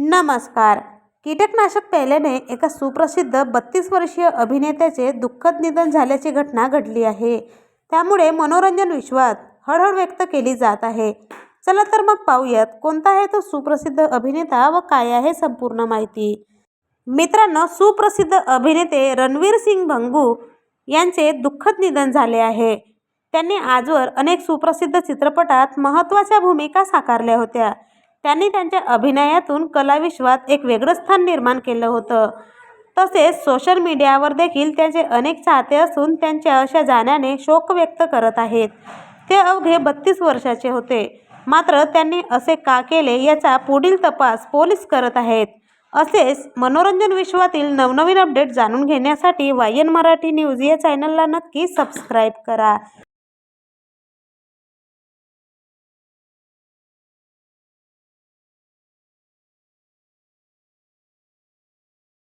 नमस्कार. कीटकनाशक प्यायल्याने एका सुप्रसिद्ध बत्तीस वर्षीय अभिनेत्याचे दुःखद निधन झाल्याची घटना घडली आहे. त्यामुळे मनोरंजन विश्वात हळहळ व्यक्त केली जात आहे. चला तर मग पाहूयात कोणता आहे तो सुप्रसिद्ध अभिनेता व काय आहे संपूर्ण माहिती. मित्रांनो सुप्रसिद्ध अभिनेते रणवीर सिंग भंगू यांचे दुःखद निधन झाले आहे. त्यांनी आजवर अनेक सुप्रसिद्ध चित्रपटात महत्त्वाच्या भूमिका साकारल्या होत्या. त्यांनी त्यांच्या अभिनयातून कलाविश्वात एक वेगळं स्थान निर्माण केलं होतं. तसेच सोशल मीडियावर देखील त्यांचे अनेक चाहते असून त्यांच्या अशा जाण्याने शोक व्यक्त करत आहेत. ते अवघे बत्तीस वर्षाचे होते. मात्र त्यांनी असे का केले याचा पुढील तपास पोलीस करत आहेत. असेच मनोरंजन विश्वातील नवनवीन अपडेट जाणून घेण्यासाठी वायन मराठी न्यूज या चॅनलला नक्की सबस्क्राईब करा.